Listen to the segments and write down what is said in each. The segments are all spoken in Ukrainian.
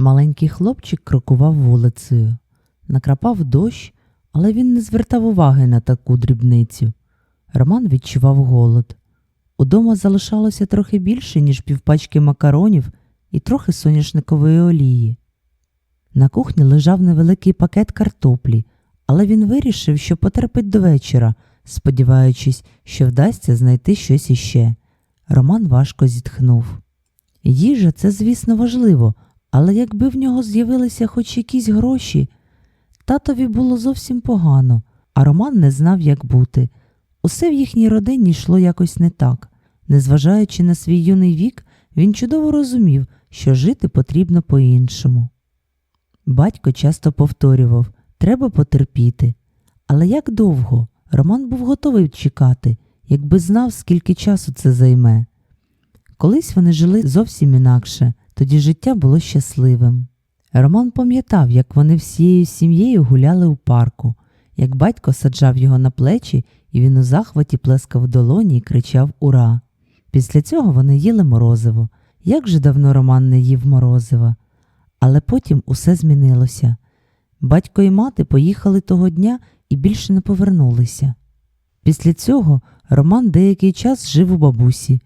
Маленький хлопчик крокував вулицею. Накрапав дощ, але він не звертав уваги на таку дрібницю. Роман відчував голод. Удома залишалося трохи більше, ніж півпачки макаронів і трохи соняшникової олії. На кухні лежав невеликий пакет картоплі, але він вирішив, що потерпить до вечора, сподіваючись, що вдасться знайти щось іще. Роман важко зітхнув. Їжа це, звісно, важливо, але якби в нього з'явилися хоч якісь гроші, татові було зовсім погано, а Роман не знав, як бути. Усе в їхній родині йшло якось не так. Незважаючи на свій юний вік, він чудово розумів, що жити потрібно по-іншому. Батько часто повторював треба потерпіти. Але як довго? Роман був готовий чекати, якби знав, скільки часу це займе. Колись вони жили зовсім інакше, тоді життя було щасливим. Роман пам'ятав, як вони всією сім'єю гуляли у парку, як батько саджав його на плечі, і він у захваті плескав долоні і кричав Ура! Після цього вони їли морозиво. Як же давно Роман не їв морозива. Але потім усе змінилося. Батько і мати поїхали того дня і більше не повернулися. Після цього Роман деякий час жив у бабусі,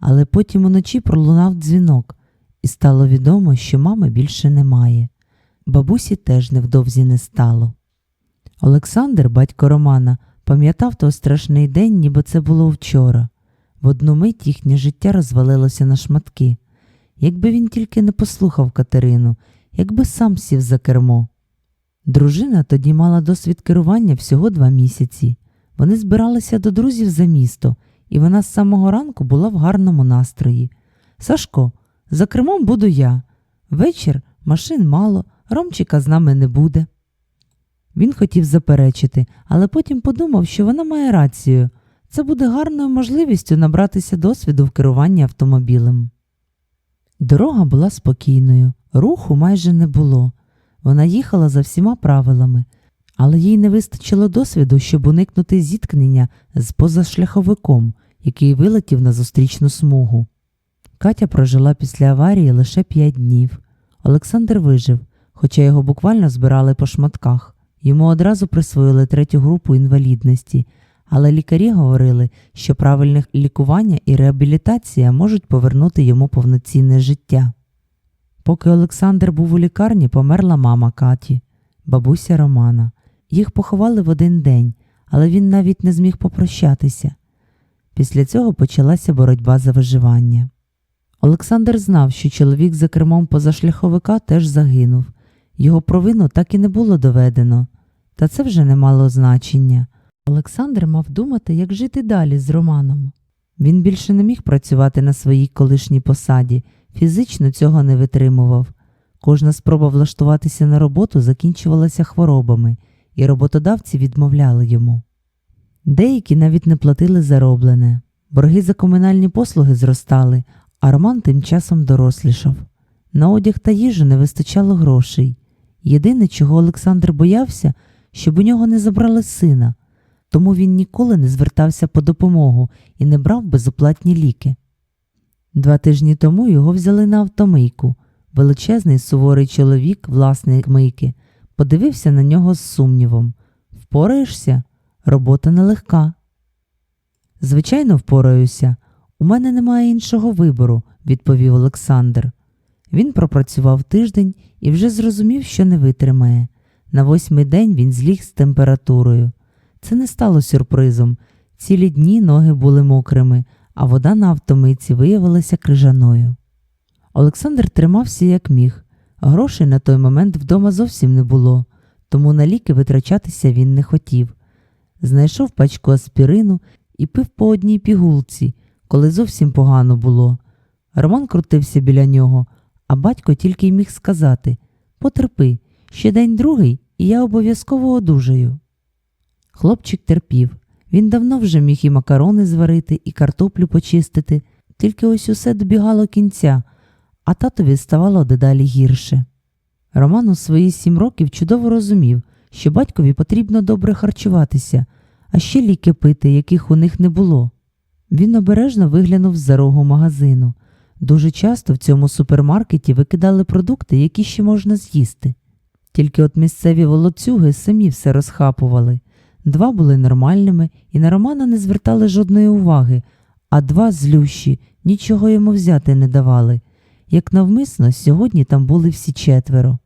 але потім уночі пролунав дзвінок, і стало відомо, що мами більше немає. Бабусі теж невдовзі не стало. Олександр, батько Романа, пам'ятав той страшний день, ніби це було вчора. В одну мить їхнє життя розвалилося на шматки. Якби він тільки не послухав Катерину, якби сам сів за кермо. Дружина тоді мала досвід керування всього два місяці. Вони збиралися до друзів за місто, і вона з самого ранку була в гарному настрої. Сашко, за кермом буду я. Вечір машин мало, Ромчика з нами не буде. Він хотів заперечити, але потім подумав, що вона має рацію. Це буде гарною можливістю набратися досвіду в керуванні автомобілем. Дорога була спокійною, руху майже не було. Вона їхала за всіма правилами, але їй не вистачило досвіду, щоб уникнути зіткнення з позашляховиком, який вилетів на зустрічну смугу. Катя прожила після аварії лише п'ять днів. Олександр вижив, хоча його буквально збирали по шматках. Йому одразу присвоїли третю групу інвалідності, але лікарі говорили, що правильне лікування і реабілітація можуть повернути йому повноцінне життя. Поки Олександр був у лікарні, померла мама Каті, бабуся Романа. Їх поховали в один день, але він навіть не зміг попрощатися. Після цього почалася боротьба за виживання. Олександр знав, що чоловік за кермом позашляховика теж загинув. Його провину так і не було доведено, та це вже не мало значення. Олександр мав думати, як жити далі з Романом. Він більше не міг працювати на своїй колишній посаді, фізично цього не витримував. Кожна спроба влаштуватися на роботу закінчувалася хворобами, і роботодавці відмовляли йому. Деякі навіть не платили зароблене, борги за комунальні послуги зростали, а Роман тим часом дорослішав. На одяг та їжу не вистачало грошей. Єдине, чого Олександр боявся, щоб у нього не забрали сина, тому він ніколи не звертався по допомогу і не брав безоплатні ліки. Два тижні тому його взяли на автомийку. Величезний суворий чоловік, власник мийки, подивився на нього з сумнівом. Впораєшся? Робота нелегка. Звичайно, впораюся. У мене немає іншого вибору, відповів Олександр. Він пропрацював тиждень і вже зрозумів, що не витримає. На восьмий день він зліг з температурою. Це не стало сюрпризом. Цілі дні ноги були мокрими, а вода на автомийці виявилася крижаною. Олександр тримався як міг. Грошей на той момент вдома зовсім не було, тому на ліки витрачатися він не хотів. Знайшов пачку аспірину і пив по одній пігулці, коли зовсім погано було. Роман крутився біля нього, а батько тільки й міг сказати Потерпи, ще день другий, і я обов'язково одужаю. Хлопчик терпів. Він давно вже міг і макарони зварити, і картоплю почистити, тільки ось усе добігало кінця, а татові ставало дедалі гірше. Роман у свої сім років чудово розумів, що батькові потрібно добре харчуватися, а ще ліки пити, яких у них не було. Він обережно виглянув з за рогу магазину. Дуже часто в цьому супермаркеті викидали продукти, які ще можна з'їсти. Тільки от місцеві волоцюги самі все розхапували. Два були нормальними і на Романа не звертали жодної уваги, а два злющі нічого йому взяти не давали. Як навмисно, сьогодні там були всі четверо.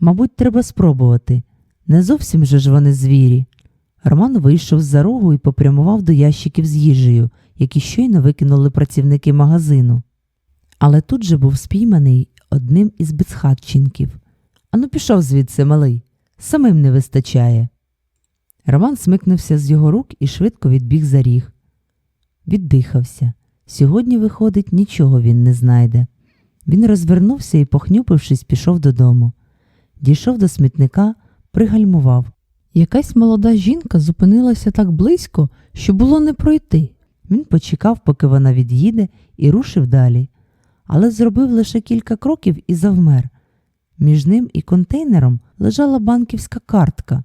Мабуть, треба спробувати. Не зовсім же ж вони звірі. Роман вийшов з-за рогу і попрямував до ящиків з їжею, які щойно викинули працівники магазину. Але тут же був спійманий одним із безхатченків. Ану пішов звідси, малий, самим не вистачає. Роман смикнувся з його рук і швидко відбіг за ріг. Віддихався. Сьогодні, виходить, нічого він не знайде. Він розвернувся і, похнюпившись, пішов додому. Дійшов до смітника, пригальмував. Якась молода жінка зупинилася так близько, що було не пройти. Він почекав, поки вона від'їде, і рушив далі. Але зробив лише кілька кроків і завмер. Між ним і контейнером лежала банківська картка.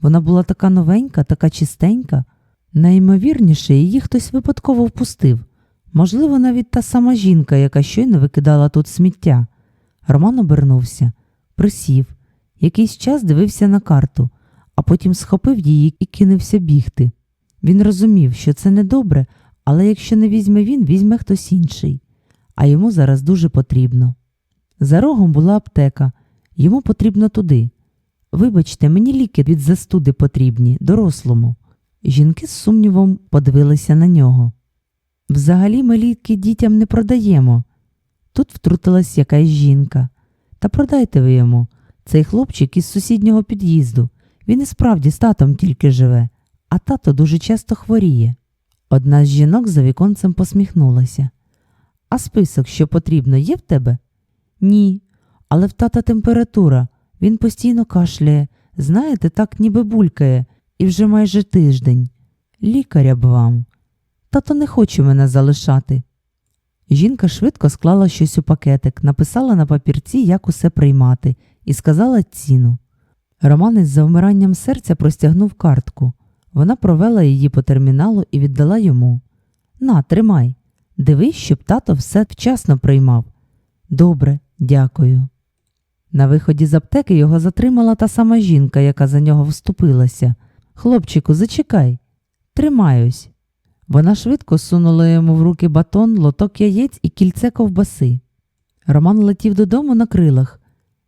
Вона була така новенька, така чистенька. Найімовірніше, її хтось випадково впустив. Можливо, навіть та сама жінка, яка щойно викидала тут сміття. Роман обернувся, присів, якийсь час дивився на карту, а потім схопив її і кинувся бігти. Він розумів, що це недобре, але якщо не візьме він, візьме хтось інший, а йому зараз дуже потрібно. За рогом була аптека, йому потрібно туди. Вибачте, мені ліки від застуди потрібні, дорослому. Жінки з сумнівом подивилися на нього. Взагалі ми ліки дітям не продаємо. Тут втрутилась якась жінка. Та продайте ви йому. Цей хлопчик із сусіднього під'їзду. Він і справді з татом тільки живе, а тато дуже часто хворіє. Одна з жінок за віконцем посміхнулася. А список, що потрібно, є в тебе? Ні. Але в тата температура. Він постійно кашляє, знаєте, так ніби булькає, і вже майже тиждень. Лікаря б вам. Тато не хоче мене залишати. Жінка швидко склала щось у пакетик, написала на папірці, як усе приймати, і сказала ціну. Роман із завмиранням серця простягнув картку. Вона провела її по терміналу і віддала йому. На, тримай. Дивись, щоб тато все вчасно приймав. Добре, дякую. На виході з аптеки його затримала та сама жінка, яка за нього вступилася. Хлопчику, зачекай, тримаюсь. Вона швидко сунула йому в руки батон, лоток яєць і кільце ковбаси. Роман летів додому на крилах.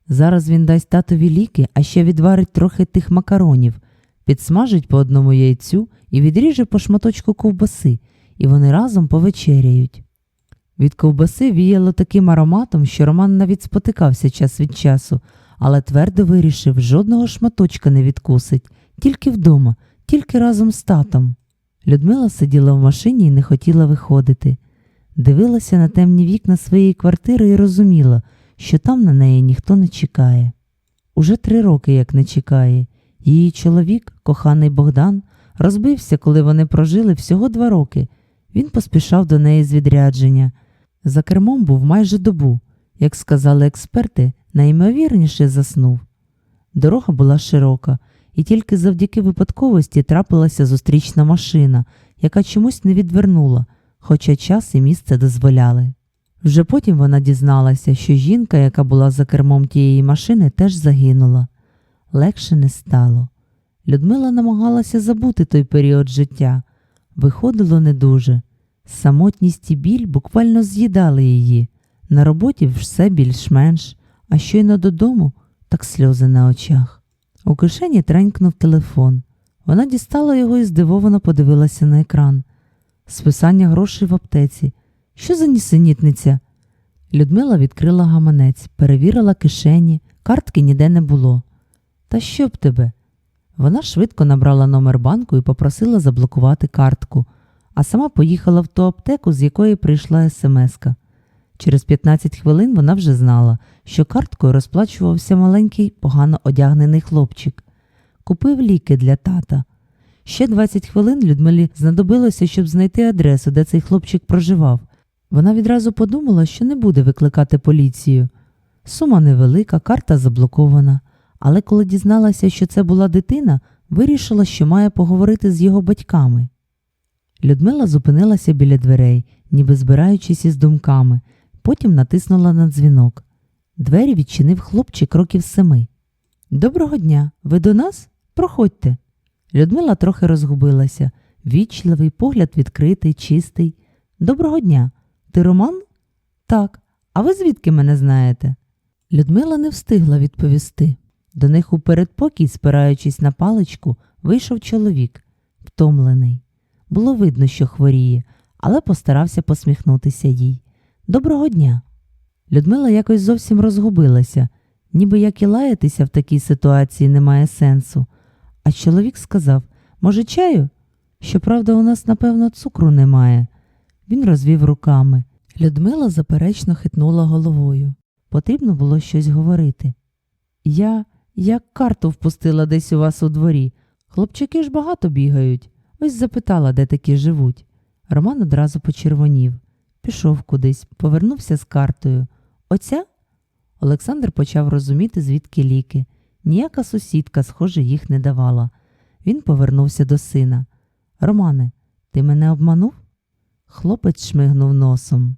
Зараз він дасть татові ліки, а ще відварить трохи тих макаронів, підсмажить по одному яйцю і відріже по шматочку ковбаси, і вони разом повечеряють. Від ковбаси віяло таким ароматом, що Роман навіть спотикався час від часу, але твердо вирішив, жодного шматочка не відкусить, тільки вдома, тільки разом з татом. Людмила сиділа в машині і не хотіла виходити. Дивилася на темні вікна своєї квартири і розуміла, що там на неї ніхто не чекає. Уже три роки як не чекає. Її чоловік, коханий Богдан, розбився, коли вони прожили всього два роки. Він поспішав до неї з відрядження. За кермом був майже добу, як сказали експерти, найімовірніше заснув. Дорога була широка, і тільки завдяки випадковості трапилася зустрічна машина, яка чомусь не відвернула, хоча час і місце дозволяли. Вже потім вона дізналася, що жінка, яка була за кермом тієї машини, теж загинула. Легше не стало. Людмила намагалася забути той період життя. Виходило не дуже. Самотність і біль буквально з'їдали її. На роботі все більш-менш, а щойно додому, так сльози на очах. У кишені тренькнув телефон. Вона дістала його і здивовано подивилася на екран. Списання грошей в аптеці. Що за нісенітниця? Людмила відкрила гаманець, перевірила кишені, картки ніде не було. Та що б тебе? Вона швидко набрала номер банку і попросила заблокувати картку, а сама поїхала в ту аптеку, з якої прийшла смска. Через 15 хвилин вона вже знала, що карткою розплачувався маленький, погано одягнений хлопчик. Купив ліки для тата. Ще 20 хвилин Людмилі знадобилося, щоб знайти адресу, де цей хлопчик проживав. Вона відразу подумала, що не буде викликати поліцію. Сума невелика, карта заблокована, але коли дізналася, що це була дитина, вирішила, що має поговорити з його батьками. Людмила зупинилася біля дверей, ніби збираючись із думками. Потім натиснула на дзвінок. Двері відчинив хлопчик років семи. Доброго дня, ви до нас? Проходьте. Людмила трохи розгубилася. Вічливий, погляд відкритий, чистий. Доброго дня. Ти Роман? Так. А ви звідки мене знаєте? Людмила не встигла відповісти. До них у передпокій, спираючись на паличку, вийшов чоловік, втомлений. Було видно, що хворіє, але постарався посміхнутися їй. Доброго дня. Людмила якось зовсім розгубилася, ніби як і лаятися в такій ситуації немає сенсу. А чоловік сказав: Може, чаю? Щоправда, у нас, напевно, цукру немає. Він розвів руками. Людмила заперечно хитнула головою. Потрібно було щось говорити. Я як карту впустила десь у вас у дворі. Хлопчики ж багато бігають. Ось запитала, де такі живуть. Роман одразу почервонів. Пішов кудись, повернувся з картою. Оця? Олександр почав розуміти, звідки ліки. Ніяка сусідка, схоже, їх не давала. Він повернувся до сина. Романе, ти мене обманув? Хлопець шмигнув носом.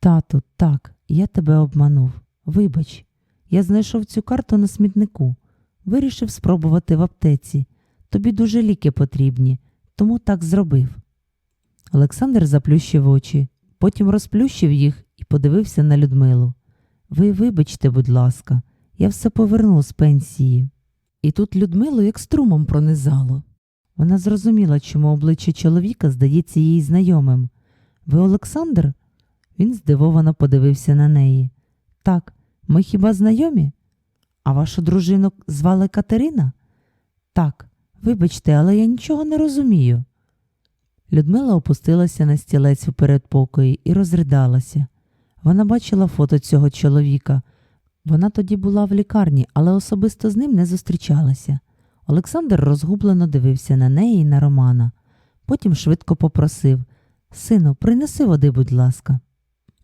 Тату, так, я тебе обманув. Вибач, я знайшов цю карту на смітнику. Вирішив спробувати в аптеці. Тобі дуже ліки потрібні, тому так зробив. Олександр заплющив очі, потім розплющив їх і подивився на Людмилу. Ви вибачте, будь ласка, я все поверну з пенсії. І тут Людмилу як струмом пронизало. Вона зрозуміла, чому обличчя чоловіка здається їй знайомим. Ви Олександр? Він здивовано подивився на неї. Так, ми хіба знайомі? А вашу дружину звали Катерина? Так, вибачте, але я нічого не розумію. Людмила опустилася на стілець у передпокої і розридалася. Вона бачила фото цього чоловіка. Вона тоді була в лікарні, але особисто з ним не зустрічалася. Олександр розгублено дивився на неї і на Романа. Потім швидко попросив Сину, принеси води, будь ласка.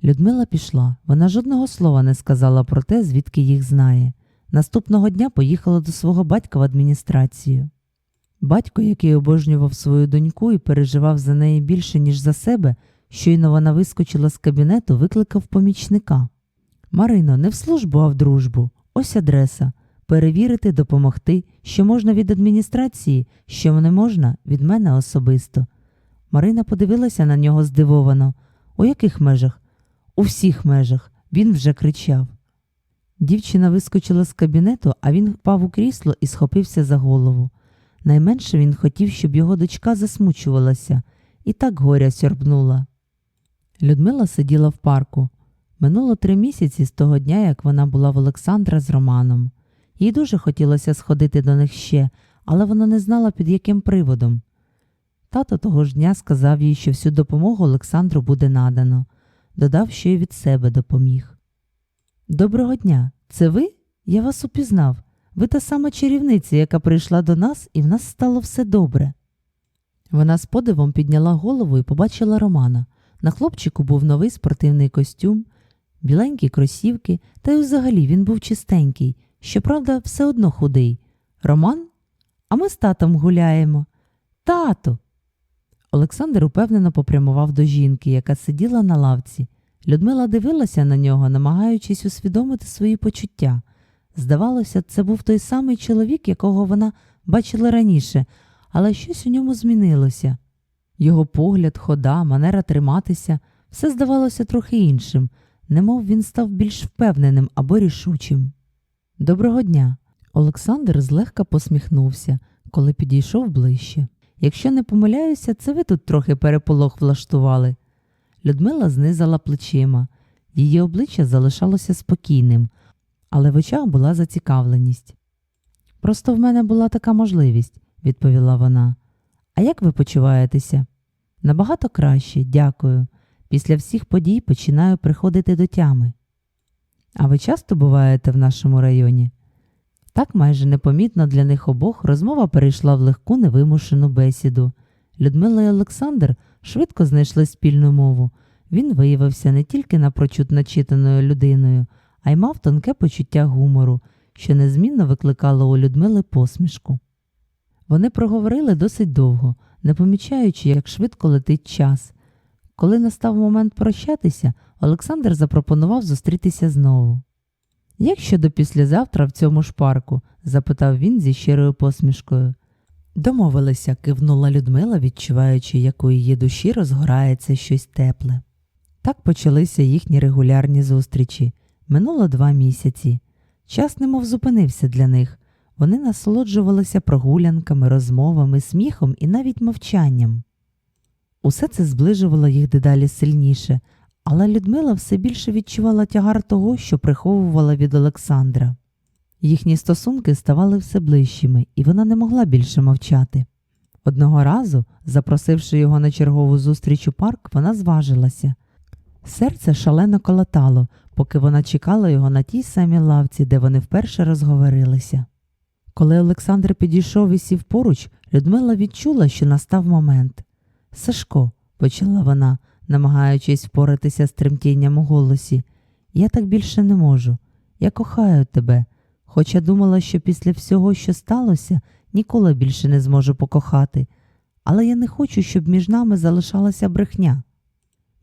Людмила пішла. Вона жодного слова не сказала про те, звідки їх знає. Наступного дня поїхала до свого батька в адміністрацію. Батько, який обожнював свою доньку і переживав за неї більше, ніж за себе, щойно вона вискочила з кабінету, викликав помічника. Марино, не в службу, а в дружбу. Ось адреса. Перевірити, допомогти, що можна від адміністрації, що не можна від мене особисто. Марина подивилася на нього здивовано. У яких межах? У всіх межах. Він вже кричав. Дівчина вискочила з кабінету, а він впав у крісло і схопився за голову. Найменше він хотів, щоб його дочка засмучувалася, і так горя сьорбнула. Людмила сиділа в парку. Минуло три місяці з того дня, як вона була в Олександра з Романом. Їй дуже хотілося сходити до них ще, але вона не знала, під яким приводом. Тато того ж дня сказав їй, що всю допомогу Олександру буде надано, додав, що й від себе допоміг. Доброго дня, це ви? Я вас упізнав. Ви та сама чарівниця, яка прийшла до нас, і в нас стало все добре. Вона з подивом підняла голову і побачила Романа. На хлопчику був новий спортивний костюм, біленькі кросівки, та й взагалі він був чистенький, щоправда, все одно худий. Роман? А ми з татом гуляємо. Тато. Олександр упевнено попрямував до жінки, яка сиділа на лавці. Людмила дивилася на нього, намагаючись усвідомити свої почуття. Здавалося, це був той самий чоловік, якого вона бачила раніше, але щось у ньому змінилося. Його погляд, хода, манера триматися все здавалося трохи іншим, немов він став більш впевненим або рішучим. Доброго дня. Олександр злегка посміхнувся, коли підійшов ближче. Якщо не помиляюся, це ви тут трохи переполох влаштували. Людмила знизала плечима. Її обличчя залишалося спокійним, але в очах була зацікавленість. Просто в мене була така можливість, відповіла вона. А як ви почуваєтеся? Набагато краще, дякую. Після всіх подій починаю приходити до тями. А ви часто буваєте в нашому районі? Так майже непомітно для них обох розмова перейшла в легку невимушену бесіду. Людмила і Олександр швидко знайшли спільну мову. Він виявився не тільки напрочуд начитаною людиною, а й мав тонке почуття гумору, що незмінно викликало у Людмили посмішку. Вони проговорили досить довго, не помічаючи, як швидко летить час. Коли настав момент прощатися, Олександр запропонував зустрітися знову. Як щодо післязавтра в цьому ж парку? запитав він зі щирою посмішкою. Домовилися, кивнула Людмила, відчуваючи, як у її душі розгорається щось тепле. Так почалися їхні регулярні зустрічі. Минуло два місяці. Час немов зупинився для них. Вони насолоджувалися прогулянками, розмовами, сміхом і навіть мовчанням. Усе це зближувало їх дедалі сильніше, але Людмила все більше відчувала тягар того, що приховувала від Олександра. Їхні стосунки ставали все ближчими, і вона не могла більше мовчати. Одного разу, запросивши його на чергову зустріч у парк, вона зважилася. Серце шалено колотало, поки вона чекала його на тій самій лавці, де вони вперше розговорилися. Коли Олександр підійшов і сів поруч, Людмила відчула, що настав момент. Сашко, почала вона, намагаючись впоратися з тремтінням у голосі, я так більше не можу. Я кохаю тебе, хоча думала, що після всього, що сталося, ніколи більше не зможу покохати, але я не хочу, щоб між нами залишалася брехня.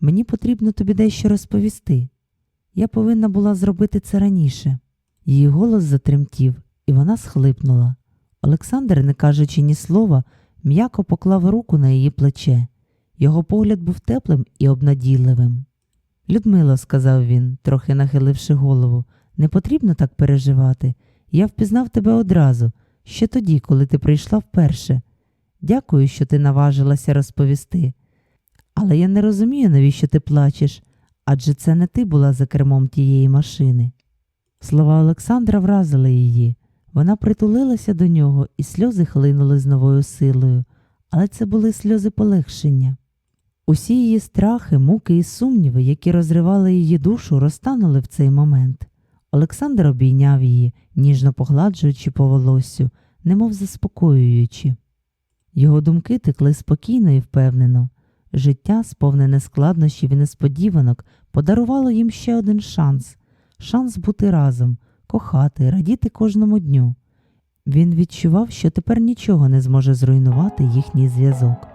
Мені потрібно тобі дещо розповісти. Я повинна була зробити це раніше. Її голос затремтів, і вона схлипнула. Олександр, не кажучи ні слова, м'яко поклав руку на її плече. Його погляд був теплим і обнадійливим. Людмило, сказав він, трохи нахиливши голову, не потрібно так переживати. Я впізнав тебе одразу, ще тоді, коли ти прийшла вперше. Дякую, що ти наважилася розповісти. Але я не розумію, навіщо ти плачеш, адже це не ти була за кермом тієї машини. Слова Олександра вразили її. Вона притулилася до нього, і сльози хлинули з новою силою, але це були сльози полегшення. Усі її страхи, муки і сумніви, які розривали її душу, розтанули в цей момент. Олександр обійняв її, ніжно погладжуючи по волоссю, немов заспокоюючи. Його думки текли спокійно і впевнено. Життя, сповнене складнощів і несподіванок, подарувало їм ще один шанс шанс бути разом, кохати, радіти кожному дню. Він відчував, що тепер нічого не зможе зруйнувати їхній зв'язок.